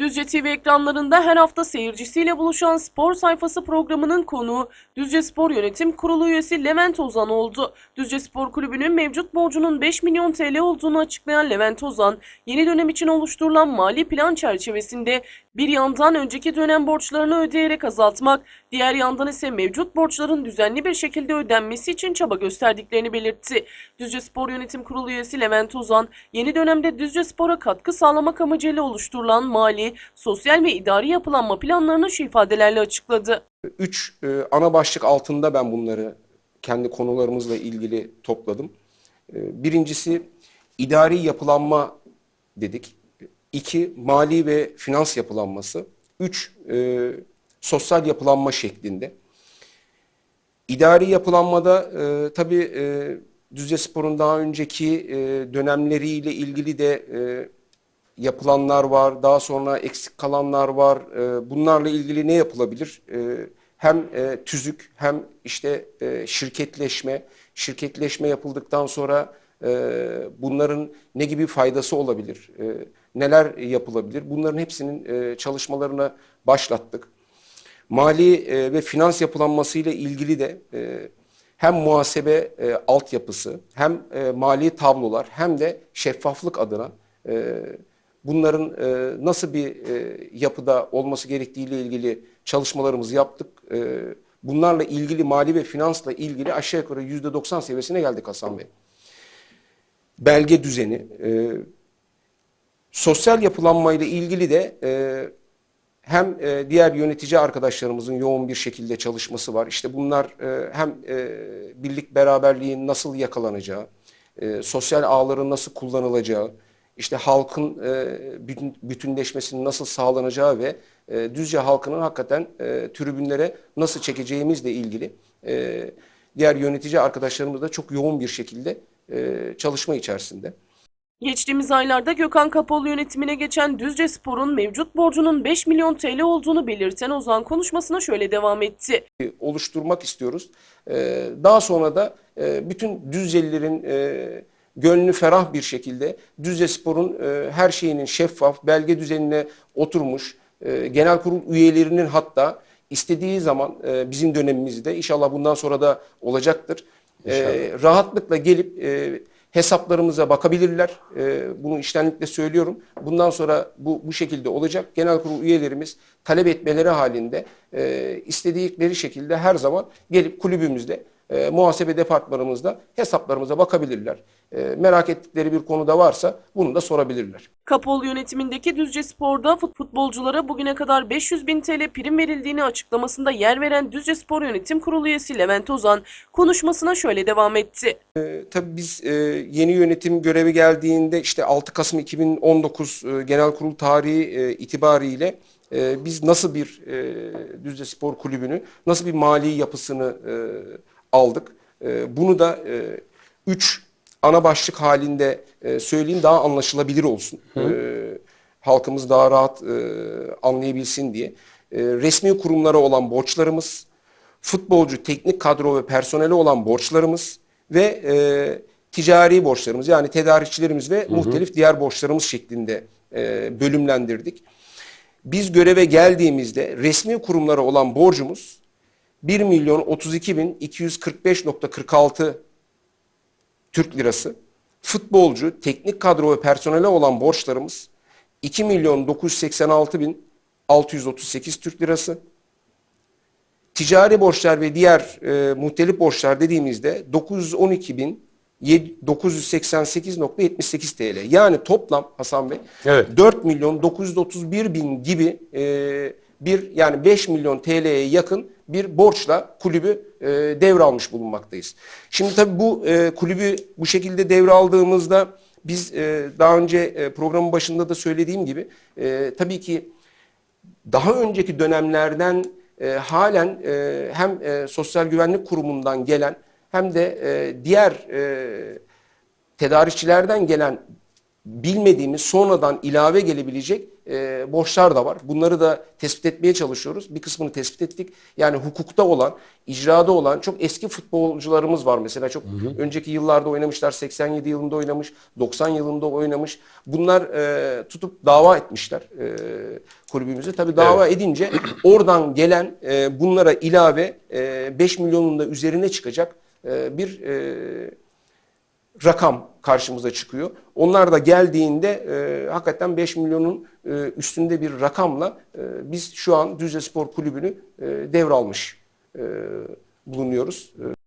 Düzce TV ekranlarında her hafta seyircisiyle buluşan spor sayfası programının konuğu Düzce Spor Yönetim Kurulu üyesi Levent Ozan oldu. Düzce Spor Kulübü'nün mevcut borcunun 5 milyon TL olduğunu açıklayan Levent Ozan, yeni dönem için oluşturulan mali plan çerçevesinde bir yandan önceki dönem borçlarını ödeyerek azaltmak, diğer yandan ise mevcut borçların düzenli bir şekilde ödenmesi için çaba gösterdiklerini belirtti. Düzce Spor Yönetim Kurulu üyesi Levent Ozan, yeni dönemde Düzce Spor'a katkı sağlamak amacıyla oluşturulan mali, sosyal ve idari yapılanma planlarını şu ifadelerle açıkladı. Üç e, ana başlık altında ben bunları kendi konularımızla ilgili topladım. E, birincisi idari yapılanma dedik. İki mali ve finans yapılanması. Üç e, sosyal yapılanma şeklinde. İdari yapılanmada e, tabii e, Düzce Spor'un daha önceki e, dönemleriyle ilgili de e, yapılanlar var, daha sonra eksik kalanlar var. E, bunlarla ilgili ne yapılabilir? E, hem e, tüzük hem işte e, şirketleşme, şirketleşme yapıldıktan sonra e, bunların ne gibi faydası olabilir? E, neler yapılabilir? Bunların hepsinin e, çalışmalarına başlattık. Mali e, ve finans yapılanması ile ilgili de e, hem muhasebe e, altyapısı hem e, mali tablolar hem de şeffaflık adına e, bunların e, nasıl bir e, yapıda olması gerektiği ile ilgili çalışmalarımızı yaptık. E, bunlarla ilgili mali ve finansla ilgili aşağı yukarı yüzde 90 seviyesine geldik Hasan Bey. Belge düzeni, e, sosyal yapılanmayla ilgili de e, hem e, diğer yönetici arkadaşlarımızın yoğun bir şekilde çalışması var. İşte bunlar e, hem e, birlik beraberliğin nasıl yakalanacağı, e, sosyal ağların nasıl kullanılacağı, işte halkın e, bütün, bütünleşmesinin nasıl sağlanacağı ve e, Düzce halkının hakikaten e, tribünlere nasıl çekeceğimizle ilgili e, diğer yönetici arkadaşlarımız da çok yoğun bir şekilde e, çalışma içerisinde. Geçtiğimiz aylarda Gökhan Kapalı yönetimine geçen Düzce Spor'un mevcut borcunun 5 milyon TL olduğunu belirten Ozan konuşmasına şöyle devam etti. oluşturmak istiyoruz. Ee, Daha sonra da e, bütün Düzcelilerin e, gönlü ferah bir şekilde Düzce Spor'un e, her şeyinin şeffaf, belge düzenine oturmuş, e, genel kurul üyelerinin hatta istediği zaman e, bizim dönemimizde inşallah bundan sonra da olacaktır. E, rahatlıkla gelip e, hesaplarımıza bakabilirler. E, bunu iştenlikle söylüyorum. Bundan sonra bu bu şekilde olacak. Genel kurul üyelerimiz talep etmeleri halinde e, istedikleri şekilde her zaman gelip kulübümüzde e, muhasebe departmanımızda hesaplarımıza bakabilirler. E, merak ettikleri bir konuda varsa bunu da sorabilirler. Kapalı yönetimindeki Düzce Spor'da fut- futbolculara bugüne kadar 500 bin TL prim verildiğini açıklamasında yer veren Düzce Spor Yönetim Kurulu üyesi Levent Ozan konuşmasına şöyle devam etti. E, tabii biz e, yeni yönetim görevi geldiğinde işte 6 Kasım 2019 e, Genel Kurul tarihi e, itibariyle e, biz nasıl bir e, Düzce Spor Kulübü'nü, nasıl bir mali yapısını e, aldık. E, bunu da 3 ana başlık halinde e, söyleyeyim daha anlaşılabilir olsun. E, halkımız daha rahat e, anlayabilsin diye. E, resmi kurumlara olan borçlarımız, futbolcu, teknik kadro ve personele olan borçlarımız ve e, ticari borçlarımız yani tedarikçilerimiz ve muhtelif diğer borçlarımız şeklinde e, bölümlendirdik. Biz göreve geldiğimizde resmi kurumlara olan borcumuz 1 milyon 32 bin 245.46 Türk lirası. Futbolcu, teknik kadro ve personele olan borçlarımız 2 milyon 986 bin 638 Türk lirası. Ticari borçlar ve diğer e, muhtelif borçlar dediğimizde 912 bin 988.78 TL. Yani toplam Hasan Bey Evet. 4 milyon 931 bin gibi e, bir yani 5 milyon TL'ye yakın bir borçla kulübü e, devralmış bulunmaktayız. Şimdi tabii bu e, kulübü bu şekilde devraldığımızda biz e, daha önce e, programın başında da söylediğim gibi e, tabii ki daha önceki dönemlerden e, halen e, hem e, Sosyal Güvenlik Kurumu'ndan gelen hem de e, diğer e, tedarikçilerden gelen bilmediğimiz sonradan ilave gelebilecek e, borçlar da var. Bunları da tespit etmeye çalışıyoruz. Bir kısmını tespit ettik. Yani hukukta olan, icrada olan çok eski futbolcularımız var mesela. Çok önceki yıllarda oynamışlar. 87 yılında oynamış, 90 yılında oynamış. Bunlar e, tutup dava etmişler e, kulübümüze. Tabii dava edince oradan gelen e, bunlara ilave e, 5 milyonun da üzerine çıkacak e, bir e, rakam karşımıza çıkıyor. Onlar da geldiğinde e, hakikaten 5 milyonun e, üstünde bir rakamla e, biz şu an Düzce Spor Kulübü'nü e, devralmış e, bulunuyoruz. E,